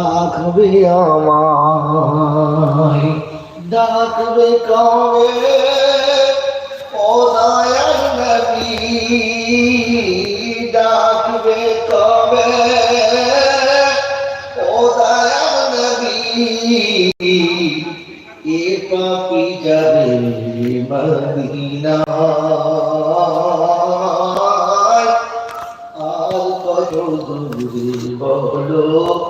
ডাকবে আমায়, ডাকবে কবে ও দয়াল নবী, ডাকবে কবে? ও দয়াল নবী, এ পাপি যাবে মদিনায় আর কত দূরে বলো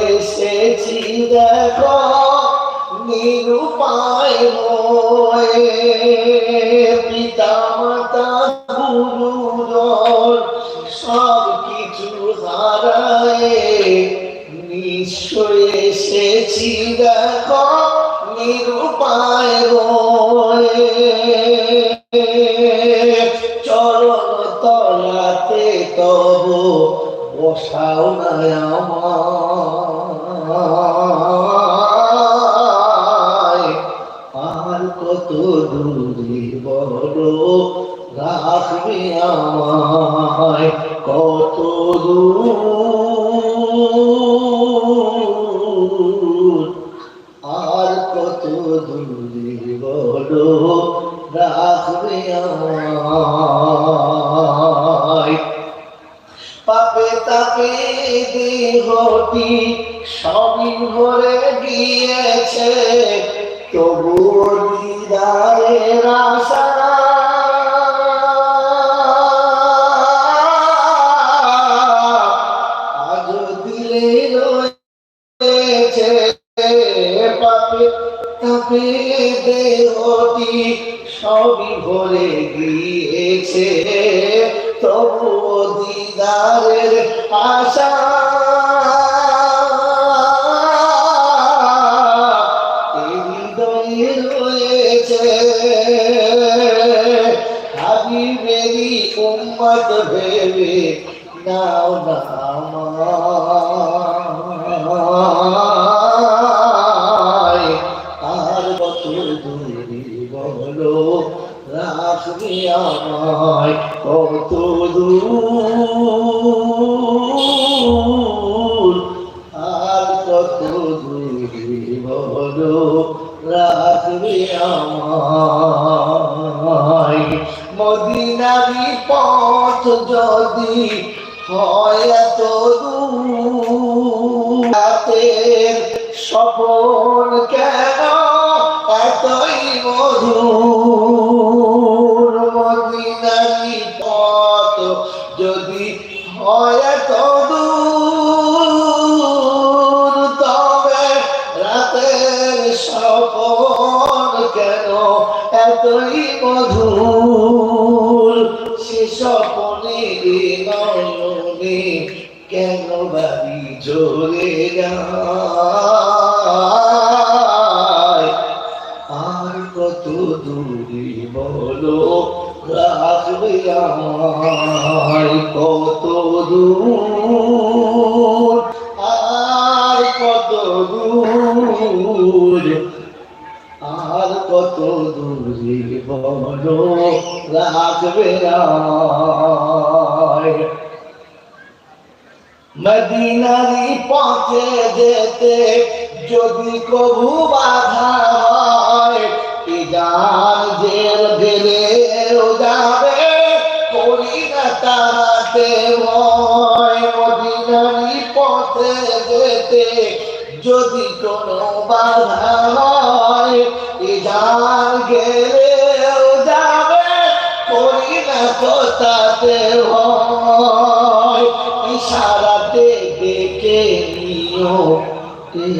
দেখো নিরুপায় পিতা মাতা গুরুজন সব কিছু হারায়। নিশ্চয় এসেছি দেখো নিরুপায় উম্মত ভেবে নাও যার জেল গেলে যাবে করি না ভয় মদিনারি পথে যেতে। যদি কোনো বাধা হয় যার গেলে যাবে করি না তো তাতে ইশারাতে ডেকে নিও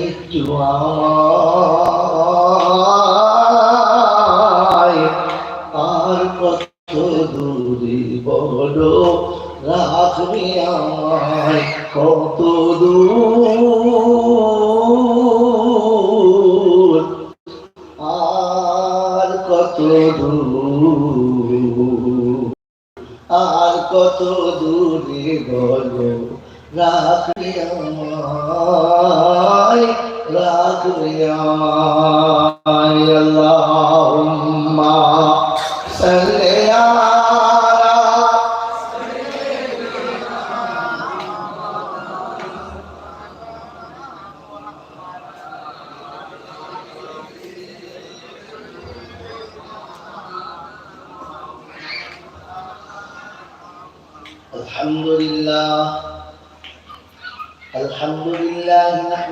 একটু রাখবি আমায় কত দূর আর কত দূর আর কত দূরে গল রাখবি আমায় রাখবি আমায় আল্লাহ সাল্লে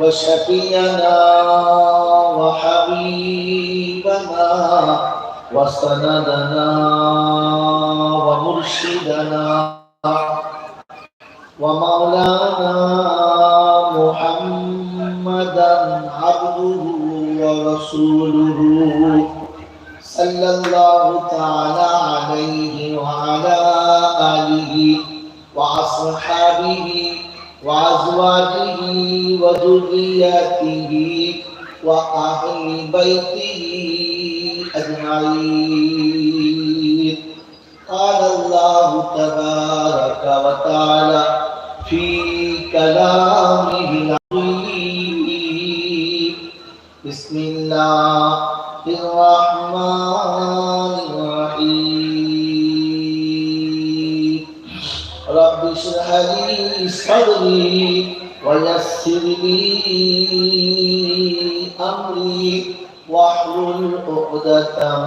وشفينا وحبيبنا وسندنا ومرشدنا ومولانا محمدا عبده ورسوله صلى الله تعالى عليه وعلى آله وأصحابه وأزواجه وذرياته وأهل بيته أجمعين. قال الله تبارك وتعالى في كلامه العظيم بسم الله الرحمن الرحيم. رب اشرح لي صدري ويسر لي امري واحلل عقدة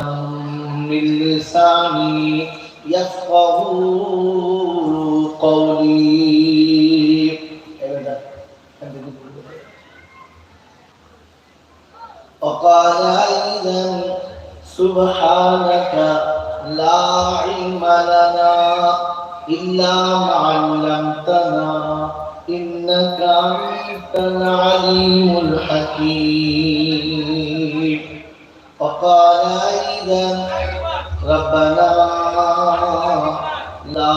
من لساني يفقه قولي. وقال أيضا سبحانك لا علم لنا إلا ما علمتنا إنك أنت العليم الحكيم وقال أيضا ربنا لا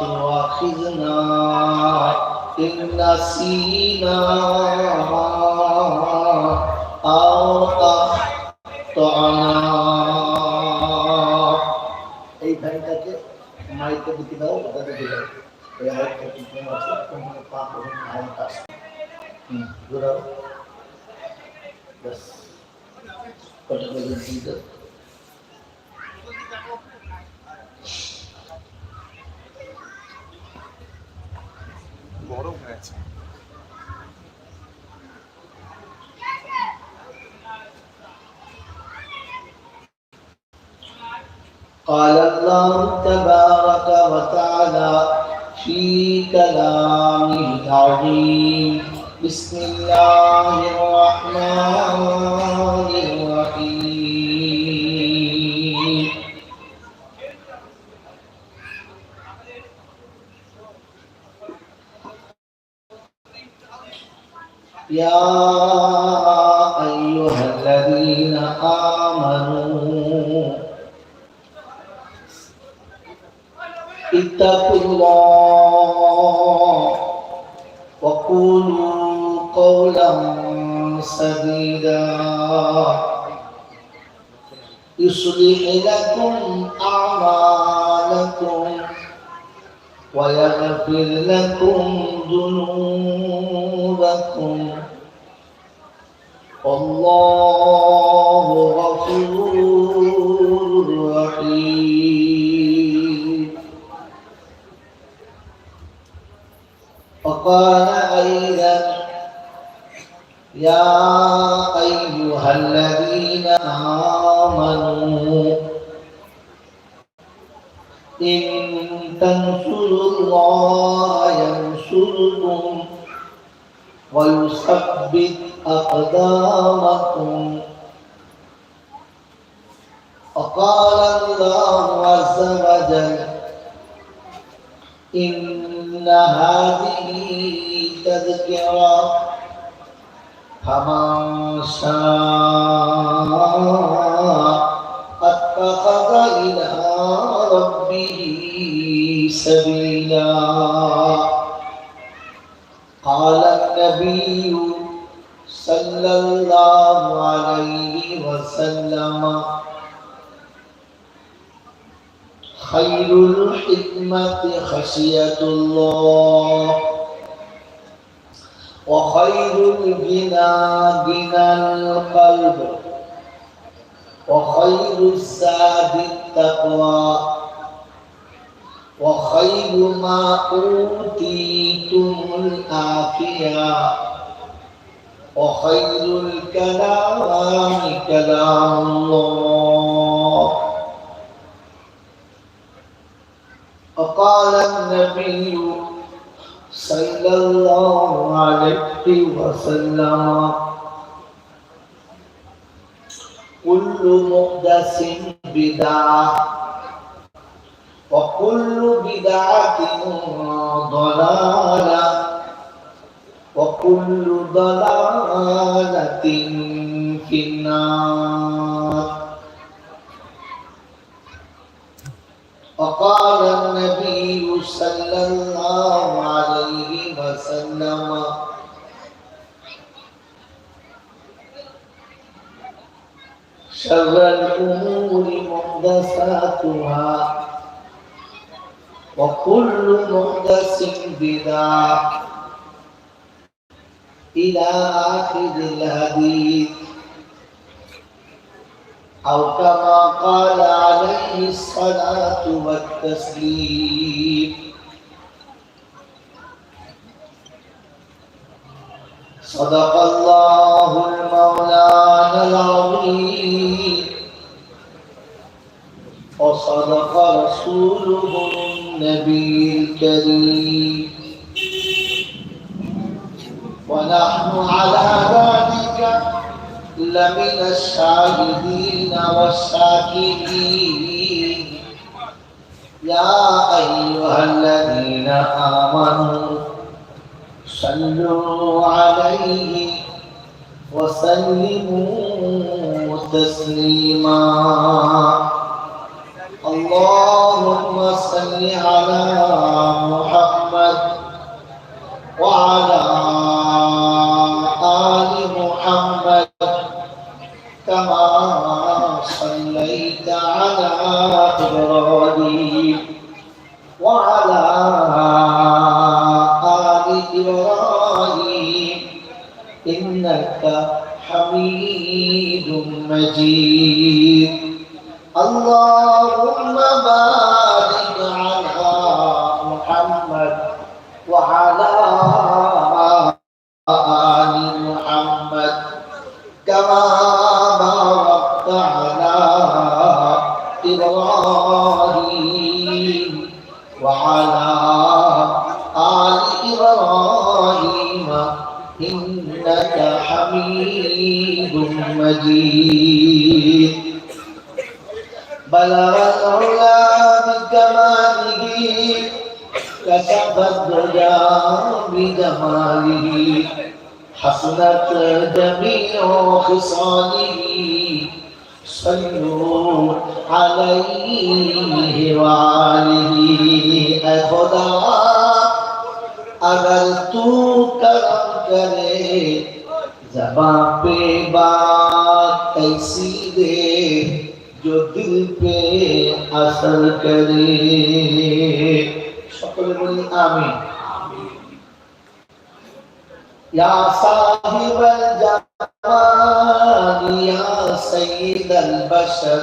تؤاخذنا إن نسينا মাইকে দিতে দাও ওটাকে দাও এই হাইটটা ঠিক আছে তোমার পা করে হাইটটা হুম ঘোরাও বাস কটা করে দিতে বড় হয়েছে। قال الله تبارك وتعالى في كلامه العظيم. بسم الله الرحمن الرحيم. يا أيها الذين آمنوا اتقوا الله وقولوا قولا سديدا يصلح لكم أعمالكم ويغفر لكم ذنوبكم والله غفور وقال أيضا يا أيها الذين آمنوا إن تنصروا الله ينصركم ويثبت أقدامكم. وقال الله عز وجل إن هذه تذكرة فمن شاء اتخذ إلى ربه سبيلا قال النبي صلى الله عليه وسلم خير الحكمة خشية الله وخير الغنى غنى القلب وخير الزاد التقوى وخير ما أوتيتم العافية وخير الكلام كلام الله وقال النبي صلى الله عليه وسلم كل محدث بدعة وكل بدعة ضلالة وكل ضلالة في النار وقال النبي صلى الله عليه وسلم شر الأمور محدثاتها وكل محدث بدعة. إلى آخر الحديث. أو كما قال عليه الصلاة والتسليم. صدق الله المولانا العظيم. وصدق رسوله النبي الكريم. ونحن على ذلك لمن الشاهدين والشاكرين. يا أيها الذين آمنوا صلوا عليه وسلموا تسليما. اللهم صل على محمد وعلى اللهم بارك خصاله صلوا عليه وآله اے خدا اگر تو کرم کرے زباں پہ بات ایسی دے جو دل پہ اثر کرے شکل بنی آمین یا صاحب الجمال یا سید البشر،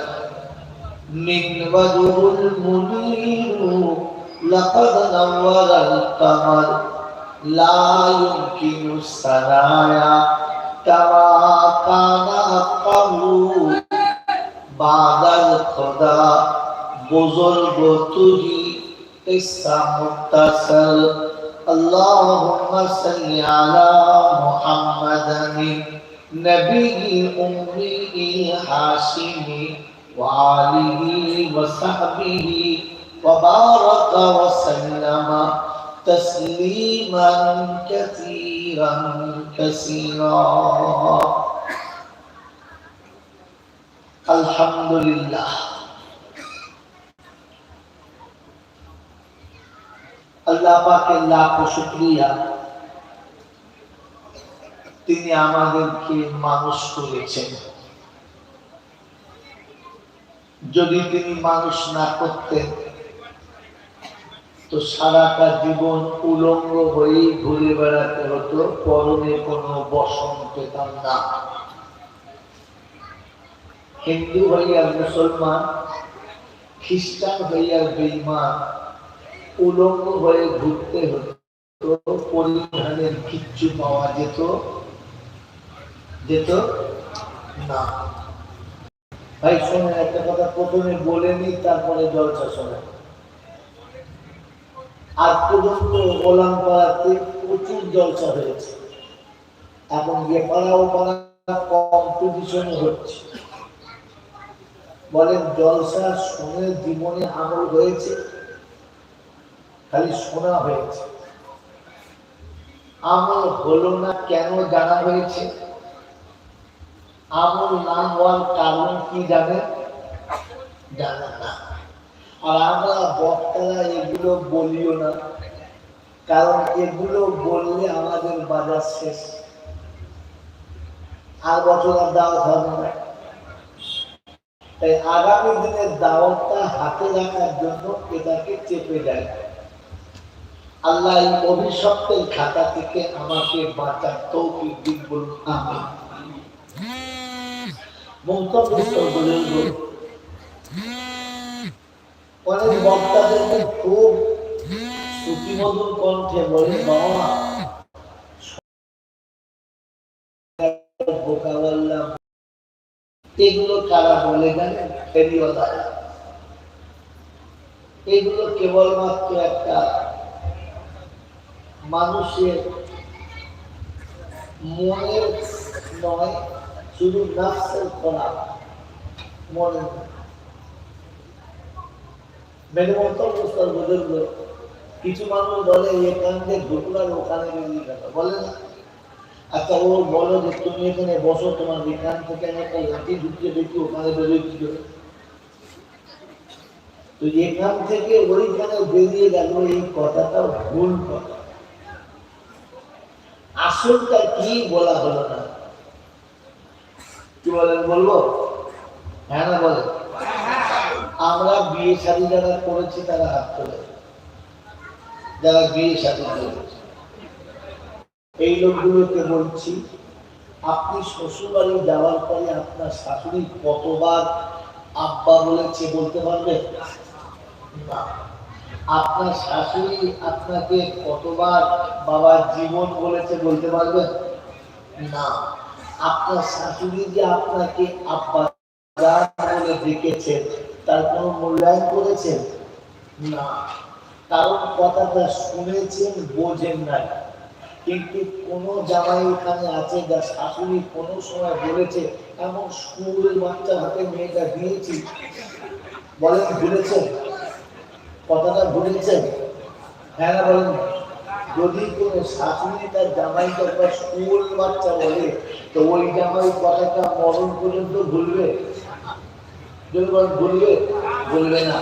من وجه المنیر لقد نور القمر. لا يمكن السرايا كما كان قبول بعد الخدا، بزرگ تجھی قصہ متصل قصہ متصل. اللهم صل على محمد نبي الأمي الهاشمي وآله وصحبه وبارك وسلم تسليما كثيرا كثيرا. الحمد لله. আল্লাহ পাকের লাখ শুক্রিয়া। তিনি আমাদেরকে মানুষ করেছেন। যদি তিনি মানুষ না করতেন, তো সারাটা জীবন উলঙ্গ হয়েই ঘুরে বেড়াতে হতো, পরনে কোনো বসন পেতাম না। হিন্দু হইয়ার মুসলমান, খ্রিস্টান হইয়ার বেইমান উলঙ্গ হয়ে ঘুরতে হতো, পরিধানের কিচ্ছু পাওয়া যেত যেত না। ভাই, শোনেন, একটা কথা প্রথমে বলে নি তারপরে জলসা শোনেন। আজ পর্যন্ত গোলাম পাড়াতে প্রচুর জলসা হয়েছে। এখন গিয়ে পাড়া ও পাড়া কম্পিটিশন হচ্ছে। বলেন, জলসা শুনে জীবনে আমল হয়েছে? খালি শোনা হয়েছে। আমল হলো না কেন জানা হয়েছে? আমল না হওয়ার কারণ কি জানে জানা না। আর আমরা বক্তারা এগুলো বলিও না, কারণ এগুলো বললে আমাদের বাজার শেষ। আর বছর দাওয়াত হবে না। তাই আগামী দিনের দাওয়াতটা হাতে রাখার জন্য এটাকে চেপে দেয় আল্লাহ এই খাতা থেকে আমাকে বাঁচার তৌফিক দিন বলুন আমি অনেক বক্তাদেরকে খুব কণ্ঠে বলে, বাবা এগুলো বলে এগুলো কেবলমাত্র একটা মানুষের মনের নয়, শুধু নাফসের খোলা মনে মেরে মতো অবস্থার বুজুর্গ কিছু মানুষ বলে এখান থেকে ঢুকলার ওখানে বেরিয়ে গেল বলে না। আচ্ছা ও বলো যে, তুমি এখানে বসো, তোমার এখান থেকে একটা লাঠি ঢুকিয়ে দেখি, ওখানে বেরোয় কি করে? তো এখান থেকে ওইখানে বেরিয়ে গেল, এই কথাটা ভুল কথা। আসলটা কি বলা হলো না? কি বলেন, বলব? হ্যাঁ না বলেন? আমরা বিয়ে শাদী যারা করেছি, তারা হাত তোলে। যারা বিয়ে শাদী করেছে। এই লোকগুলোকে বলছি, আপনি শ্বশুরবাড়ি যাওয়ার পরে আপনার শাশুড়ি কতবার আব্বা বলেছে বলতে পারবেন? না। আপনার শাশুড়ি আপনাকে কতবার বাবার জীবন বলেছে বলতে পারবেন? না। আপনার শাশুড়ি যে আপনাকে আব্বা বলে ডেকেছেন তার কোনো মূল্যায়ন করেছেন? না। কারণ কথাটা শুনেছেন, বোঝেন নাই। কিন্তু কোন জামাই ওখানে আছে যা শাশুড়ি কোনো সময় বলেছে, এমন স্কুলের বাচ্চার হাতে মেয়েটা দিয়েছি। বলেন ভুলেছেন কথাটা ভুলেছেন হ্যাঁ বলেন যদি কোনো শাশুড়ি তার জামাই একটা স্কুল বাচ্চা বলে, তো ওই জামাই কথাটা মরণ পর্যন্ত ভুলবে? ভুলবে বলবে না।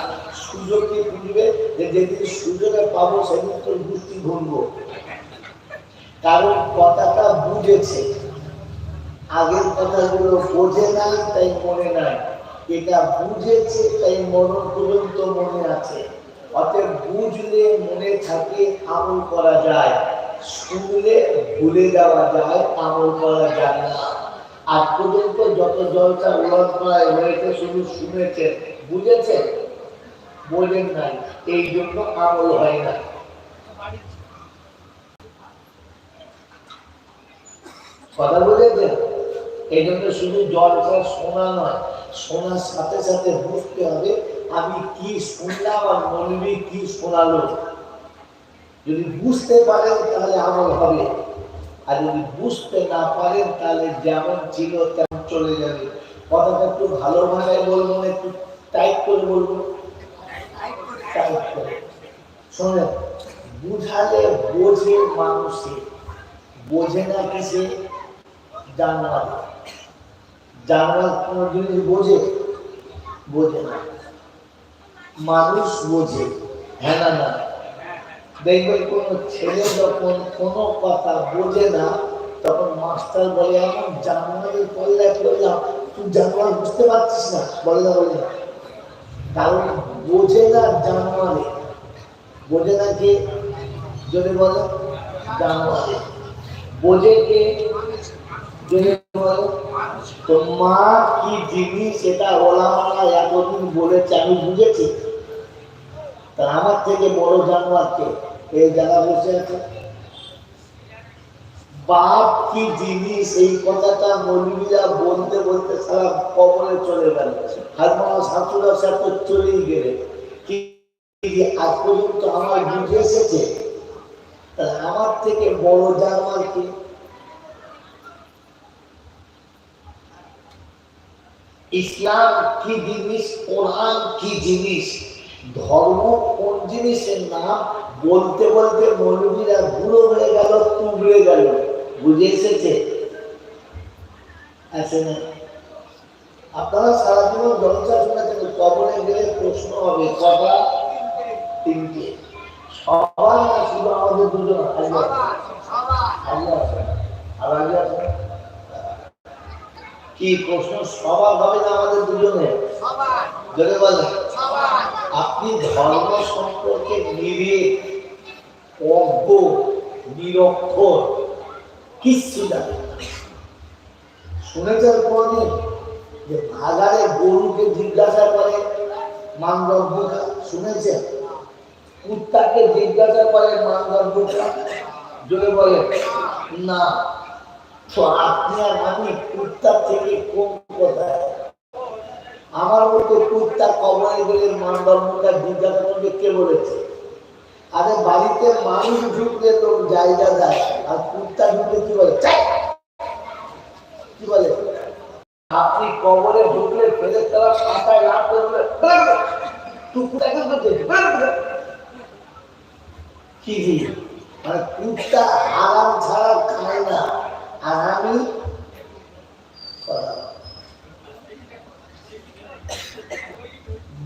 সুযোগকে বুঝবে? যে যেদিন সুযোগে পাবো, সেদিন তোর বুদ্ধি ভুলবো। কারণ কথাটা বুঝেছে। আগের কথাগুলো বোঝে নাই, তাই মনে নাই। এটা বুঝেছে, তাই মরণ পর্যন্ত মনে আছে। অতএব বুঝলে মনে থাকে আমল করা যায়, শুনলে ভুলে যাওয়া যায়, আমল করা যায় না। আজ পর্যন্ত যত জলসা উলট করায় হয়েছে, শুধু শুনেছেন, বুঝেছেন? বোঝেন নাই, এই জন্য আমল হয় না। কথা বুঝেছেন? এই জন্য শুধু জলটা শোনা নয়, শোনার সাথে সাথে বুঝতে হবে আমি কি শুনলাম আর মনবি কি শোনালো? যদি বুঝতে পারেন তাহলে আমল হবে। আর যদি বুঝতে না পারেন তাহলে যেমন ছিল তেমন চলে যাবে। কথাটা একটু ভালো ভাষায় বলব না একটু টাইট করে বলব টাইট করে শোনেন, বুঝালে বোঝে মানুষে। বোঝে না কিসে? জানোয়ার জানোয়ার কোনো জিনিস বোঝে? বোঝে না। মানুষ বোঝে। হ্যাঁ না দেখবেন কোন ছেলে যখন কোনো কথা বোঝে না, তখন মাস্টার বলে এমন জানুয়ারি পড়লে পড়লাম, তুই জানুয়ারি বুঝতে পারছিস না? বলে না বলে। কারণ বোঝে না জানুয়ারি। বোঝে না কে? যদি বলে, জানুয়ারি। বোঝে কে? যদি বলে তো মা কি জিনিস ওলামারা এতদিন বলেছে, আমি বুঝেছি। তা আমার থেকে বড় এই জায়গা বসে আছে বাপ কি জিনিস? এই কথাটা বলতে বলতে সারা কবরে চলে গেল। আর মা সাথে চলেই গেলে। আজ পর্যন্ত আমার বুঝে এসেছে? আমার থেকে বড় জানোয়ার কি? ইসলাম কি জিনিস কোরআন কি জিনিস ধর্ম কোন জিনিসের নাম বলতে বলতে মৌলবীরা বুড়ো হয়ে গেল তুবড়ে গেল। বুঝে এসেছে? আছে না? আপনারা সারাদিন জলসা কবরে গেলে প্রশ্ন হবে কটা? তিনটে। সবার শুধু আমাদের দুজন আর কি প্রশ্ন? সবার হবে না আমাদের দুজনে বলেন আপনি ধর্ম সম্পর্কে অজ্ঞ নিরক্ষর কিচ্ছু জানেন শুনেছেন কোনদিন যে ভাগারে গরুকে জিজ্ঞাসা করে মানদণ্ডটা? শুনেছেন? কুত্তাকে জিজ্ঞাসা করে মানদণ্ডটা? যদি বলে না। তো আপনি আর আমি কুত্তার থেকে কোন কোথায় আমার মতো কুত্তা কবরে গেলে মানদণ্ডটা জিজ্ঞাসা করবে কে বলেছে? আরে বাড়িতে মানুষ ঢুকলে লোক জায়গা দেয় আর কুত্তা ঢুকলে কি বলে! কি বলে? আপনি কবরে ঢুকলে ফেলে তারা পাতায় লাভ করবে বলতে কি মানে কুত্তা আরাম ছাড়া খায় না। আর আমি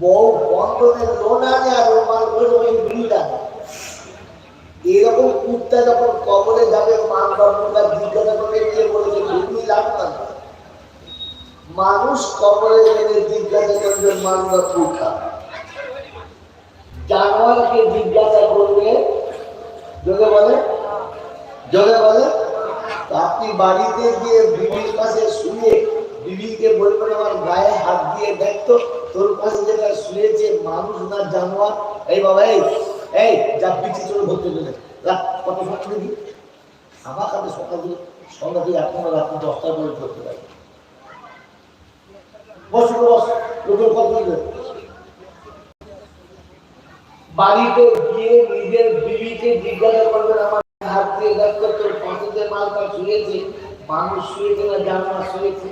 বউ বন্ধনের লোন করে ওই বিল আনে। এরকম কুত্তা যখন কবরে যাবে, মা ধর্মটা জিজ্ঞাসা করে বলেছে লাগবে না। মানুষ কবরে গেলে জিজ্ঞাসা করবে মানবা কুঠা জানোয়ারকে জিজ্ঞাসা করবে যোগে বলে যোগে বলে তো আপনি বাড়িতে গিয়ে বিবির পাশে শুয়ে বিবিকে বলবেন আমার গায়ে হাত দিয়ে দেখতো তোর পাশে যেটা শুয়েছে মানুষ না জানোয়ার, এই বাবা, এই এই, যা পিছিয়ে চলে ভর্তি করে কত সময় দেখি আমার কাছে সকাল থেকে, সন্ধ্যা থেকে এখনও রাত্রি দশটা করে করতে পারি। বস বস লোকের কত বাড়িতে গিয়ে নিজের বিবিকে জিজ্ঞাসা করবেন আমার মালটা শুয়েছে মানুষ শুয়েছে না জানোয়ার শুয়েছে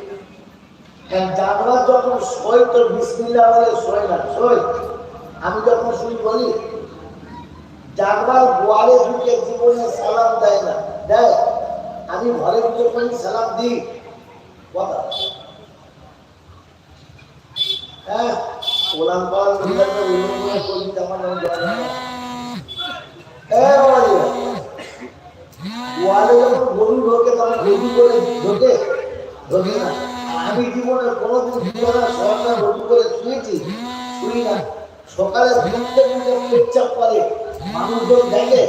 জানোয়ার যখন শোয় তো বিসমিল্লা বলে শোয় না, শোয়। আমি যখন শুই বলি জানোয়ার গোয়ালে ঢুকে জীবনে সালাম দেয় না। দেয়। আমি ঘরে ঢুকে সালাম দিই। কথা। হ্যাঁ মিলাতে উল্লেখ হ্যাঁ যখন গরু ঢোকে তখন গরু করে ঢোকে। ঢোকে না। আমি জীবনে কোনোদিন জীবনে সরকার গরু করে শুয়েছি শুই না। সকালে ঘুরতে ঘুরতে পেচ্ছাপ করে মানুষজন দেখে,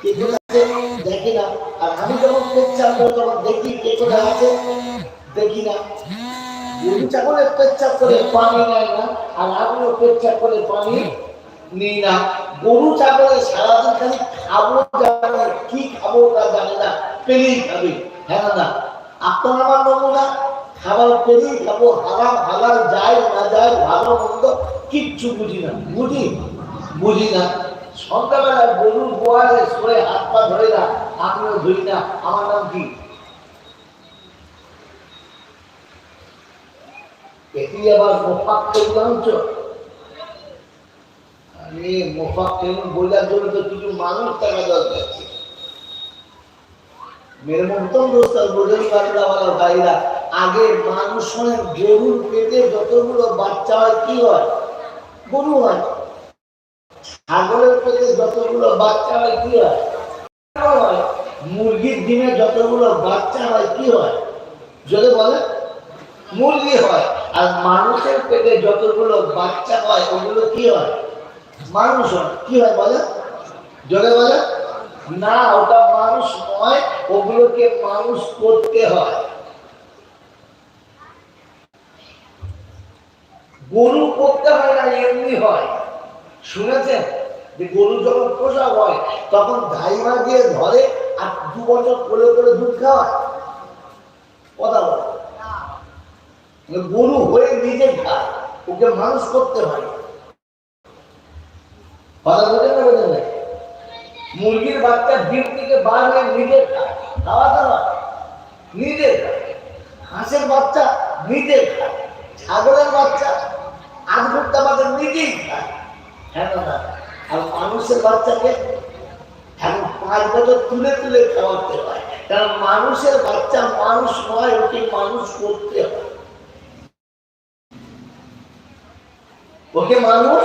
কে আছে দেখি না। আর আমি যখন পেচ্ছাপ করি তখন দেখি কে কোথায় আছে দেখি না। গরু ছাগলের পেচ্ছাপ করে পানি নেয় না, আর আমিও পেচ্ছাপ করে পানি নিই না। গরু ছাগলের সারাদিন খালি খাব, জানে কি খাব তা জানে না, পেলেই খাবে হ্যাঁ না আপনার আমার নমুনা, খাবার পেরেই খাব, হারাম, হালাল যায় না যায় ভালো, মন্দ, কিচ্ছু বুঝি না, বুঝি? বুঝি না। সন্ধ্যাবেলা গরুর গোয়ালে সরে হাত পা ধরে না, আমিও ধরি না, আমার নাম কি? এটি আবার মোফাক অঞ্চ কেমন বোঝার জন্য তো কিছু মানুষ থাকা দরকার। মেরে দোস্তার ভাইরা, আগে মানুষের গরুর পেটে যতগুলো বাচ্চা হয়, কি হয়? গরু হয়। ছাগলের পেটে যতগুলো বাচ্চা হয়, কি হয়? মুরগির দিনে যতগুলো বাচ্চা হয়, কি হয়? যদি বলে, মুরগি হয়। আর মানুষের পেটে যতগুলো বাচ্চা হয়, ওগুলো কি হয়? মানুষ হয় কি হয় বলে? জোরে বলে? না ওটা মানুষ নয় ওগুলোকে মানুষ করতে হয়। গরু করতে হয় না এমনি হয়। শুনেছেন? যে গরু যখন প্রসব হয় তখন ধাইমা দিয়ে ধরে আর দু বছর কোলে করে দুধ খাওয়ায়। কথা বলে। গরু হয়ে নিজে খায় ওকে মানুষ করতে হয়। কথা বোঝেন না বোঝেন না। মুরগির বাচ্চা ডিম থেকে বার হয়ে নিজে খায়। খাওয়া দাওয়া নিজে খায়। হাঁসের বাচ্চা নিজে খায়। ছাগলের বাচ্চা আধ ঘণ্টা বাদে নিজেই খায়। হ্যাঁ না। আর মানুষের বাচ্চাকে এখন পাঁচ বছর তুলে তুলে খাওয়াতে হয়। কারণ মানুষের বাচ্চা মানুষ নয়, ওকে মানুষ করতে হয়। ওকে মানুষ